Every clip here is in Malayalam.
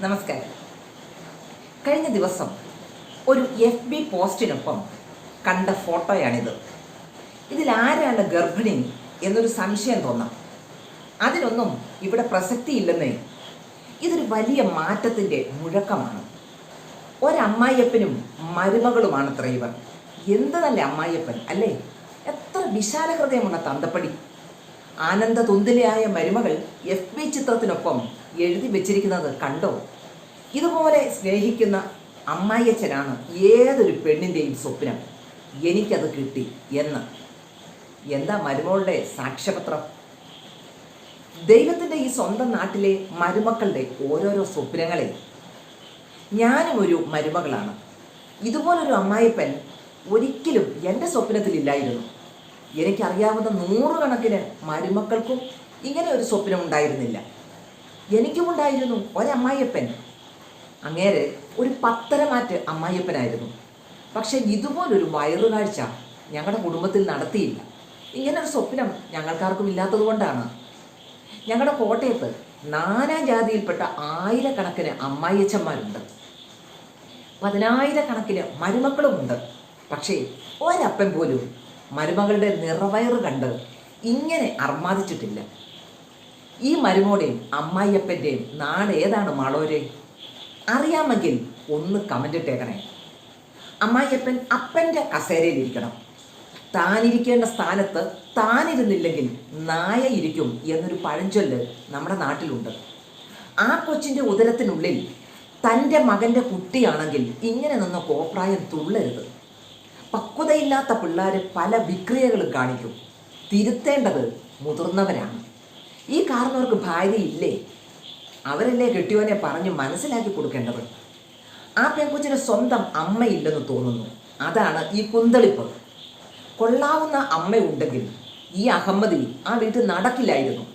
നമസ്കാരം. കഴിഞ്ഞ ദിവസം ഒരു എഫ് ബി പോസ്റ്റിനൊപ്പം കണ്ട ഫോട്ടോയാണിത്. ഇതിൽ ആരാണ് ഗർഭിണി എന്നൊരു സംശയം തോന്നാം. അതിനൊന്നും ഇവിടെ പ്രസക്തിയില്ലെന്നേ. ഇതൊരു വലിയ മാറ്റത്തിന്റെ മുഴക്കമാണ്. ഒരമ്മായിയപ്പനും മരുമകളുമാണത്ര ഇവർ. എന്ത് നല്ല അമ്മായിയപ്പൻ അല്ലേ? എത്ര വിശാലഹൃദയമുള്ള തന്തപ്പടി. ആനന്ദ തുന്തിലയായ മരുമകൾ എഫ് ബി ചിത്രത്തിനൊപ്പം എഴുതി വെച്ചിരിക്കുന്നത് കണ്ടോ? ഇതുപോലെ സ്നേഹിക്കുന്ന അമ്മായിയച്ഛനാണ് ഏതൊരു പെണ്ണിന്റെയും സ്വപ്നം. എനിക്കത് കിട്ടി എന്ന്. എന്താ മരുമകളുടെ സാക്ഷ്യപത്രം? ദൈവത്തിന്റെ ഈ സ്വന്തം നാട്ടിലെ മരുമക്കളുടെ ഓരോരോ സ്വപ്നങ്ങളെ. ഞാനും ഒരു മരുമകളാണ്. ഇതുപോലൊരു അമ്മായിപ്പൻ ഒരിക്കലും എന്റെ സ്വപ്നത്തിലില്ലായിരുന്നു. എനിക്കറിയാവുന്ന നൂറുകണക്കിന് മരുമക്കൾക്കും ഇങ്ങനെ ഒരു സ്വപ്നം ഉണ്ടായിരുന്നില്ല. എനിക്കും ഉണ്ടായിരുന്നു ഒരമ്മായിയപ്പൻ. അങ്ങേരെ ഒരു പത്തരമാറ്റ് അമ്മായിയപ്പനായിരുന്നു. പക്ഷെ ഇതുപോലൊരു വയറുകാഴ്ച ഞങ്ങളുടെ കുടുംബത്തിൽ നടത്തിയില്ല. ഇങ്ങനൊരു സ്വപ്നം ഞങ്ങൾക്കാർക്കും ഇല്ലാത്തത് കൊണ്ടാണ്. ഞങ്ങളുടെ കോട്ടയത്ത് നാനാ ജാതിയിൽപ്പെട്ട ആയിരക്കണക്കിന് അമ്മായിയച്ചന്മാരുണ്ട്. പതിനായിരക്കണക്കിന് മരുമക്കളുമുണ്ട്. പക്ഷേ ഒരപ്പൻ പോലും മരുമകളുടെ നിറവയറ് കണ്ട് ഇങ്ങനെ അർമാദിച്ചിട്ടില്ല. ഈ മരുമോടെയും അമ്മായിയപ്പന്റെയും നാട് ഏതാണ് മാളോരെ? അറിയാമെങ്കിൽ ഒന്ന് കമന്റ് ഇട്ടേക്കണേ. അമ്മായിയപ്പൻ അപ്പന്റെ കസേരയിലിരിക്കണം. താനിരിക്കേണ്ട സ്ഥാനത്ത് താനിരുന്നില്ലെങ്കിൽ നായ ഇരിക്കും എന്നൊരു പഴഞ്ചൊല്ല് നമ്മുടെ നാട്ടിലുണ്ട്. ആ കൊച്ചിന്റെ ഉദരത്തിനുള്ളിൽ തന്റെ മകന്റെ കുട്ടിയാണെങ്കിൽ ഇങ്ങനെ നിന്ന് കോപ്രായം തുള്ളരുത്. പക്വതയില്ലാത്ത പിള്ളേർ പല വിക്രിയകളും കാണിക്കും. തിരുത്തേണ്ടത് മുതിർന്നവരാണ്. ഈ കാരണവർക്ക് ഭാര്യയില്ലേ? അവരല്ലേ കെട്ടിയവനെ പറഞ്ഞ് മനസ്സിലാക്കി കൊടുക്കേണ്ടത്? ആ പെൺകുച്ചിന് സ്വന്തം അമ്മയില്ലെന്ന് തോന്നുന്നു. അതാണ് ഈ കുന്തളിപ്പ്. കൊള്ളാവുന്ന അമ്മ ഉണ്ടെങ്കിൽ ഈ അഹമ്മദി ആ വീട്ടിൽ നടക്കില്ലായിരുന്നു.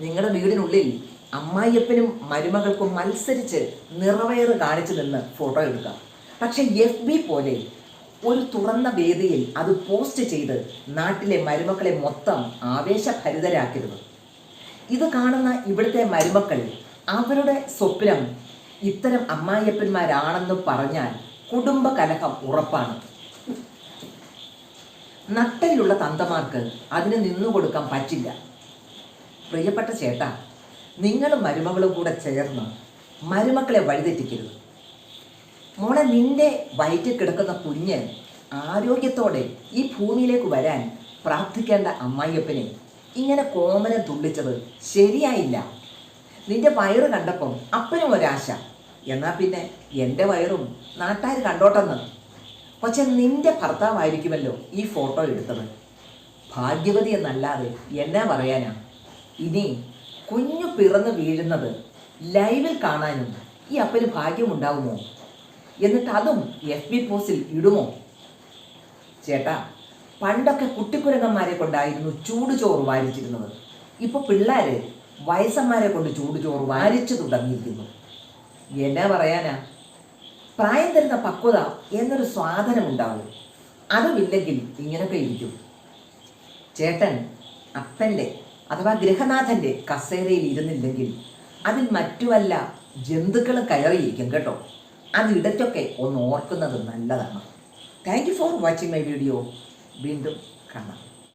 നിങ്ങളുടെ വീടിനുള്ളിൽ അമ്മായിയപ്പനും മരുമകൾക്കും മത്സരിച്ച് നിറവേറ് കാണിച്ചു നിന്ന് ഫോട്ടോ എടുക്കാം. പക്ഷെ എഫ് ബി പോലെ ഒരു തുറന്ന വേദിയിൽ അത് പോസ്റ്റ് ചെയ്ത് നാട്ടിലെ മരുമക്കളെ മൊത്തം ആവേശഭരിതരാക്കരുത്. ഇത് കാണുന്ന ഇവിടുത്തെ മരുമക്കൾ അവരുടെ സ്വപ്നം ഇത്തരം അമ്മായിയപ്പന്മാരാണെന്ന് പറഞ്ഞാൽ കുടുംബ കലഹം ഉറപ്പാണ്. നട്ടലിലുള്ള തന്തമാർക്ക് അതിന് നിന്നു കൊടുക്കാൻ പറ്റില്ല. പ്രിയപ്പെട്ട ചേട്ടാ നിങ്ങളും മരുമകളും കൂടെ ചേർന്ന് മരുമക്കളെ വഴിതെറ്റിക്കരുത്. മോളെ നിന്റെ വയറ്റിൽ കിടക്കുന്ന കുഞ്ഞ് ആരോഗ്യത്തോടെ ഈ ഭൂമിയിലേക്ക് വരാൻ പ്രാർത്ഥിക്കേണ്ട അമ്മായിയപ്പനെ ഇങ്ങനെ കോമനെ തുള്ളിച്ചത് ശരിയായില്ല. നിന്റെ വയറ് കണ്ടപ്പം അപ്പനും ഒരാശ. എന്നാൽ പിന്നെ എന്റെ വയറും നാട്ടുകാർ കണ്ടോട്ടെന്ന്. പക്ഷെ നിന്റെ ഭർത്താവായിരിക്കുമല്ലോ ഈ ഫോട്ടോ എടുത്തത്. ഭാഗ്യവതി എന്നല്ലാതെ എന്നാ പറയാനാ? ഇനി കുഞ്ഞു പിറന്ന് വീഴുന്നത് ലൈവിൽ കാണാനും ഈ അപ്പന് ഭാഗ്യമുണ്ടാവുമോ? എന്നിട്ട് അതും എഫ് ബി പോസ്റ്റിൽ ഇടുമോ? ചേട്ടാ പണ്ടൊക്കെ കുട്ടിക്കുരങ്ങന്മാരെ കൊണ്ടായിരുന്നു ചൂട് ചോറ് വാരിച്ചിരുന്നത്. ഇപ്പോൾ പിള്ളേര് വയസ്സന്മാരെ കൊണ്ട് ചൂട് ചോറ് വാരിച്ചു തുടങ്ങിയിരിക്കുന്നു. എന്നാ പറയാനാ? പ്രായം തരുന്ന പക്വത എന്നൊരു സ്വാധനം ഉണ്ടാവും അതുമില്ലെങ്കിൽ ഇങ്ങനൊക്കെ ഇരിക്കും. ചേട്ടൻ അപ്പന്റെ അഥവാ ഗൃഹനാഥന്റെ കസേരയിൽ ഇരുന്നില്ലെങ്കിൽ അതിൽ മറ്റുമല്ല ജന്തുക്കൾ കയറിയിരിക്കും കേട്ടോ. അതിടയ്ക്കൊക്കെ ഒന്ന് ഓർക്കുന്നത് നല്ലതാണ്. Thank you for watching my video വീണ്ടും കാണാം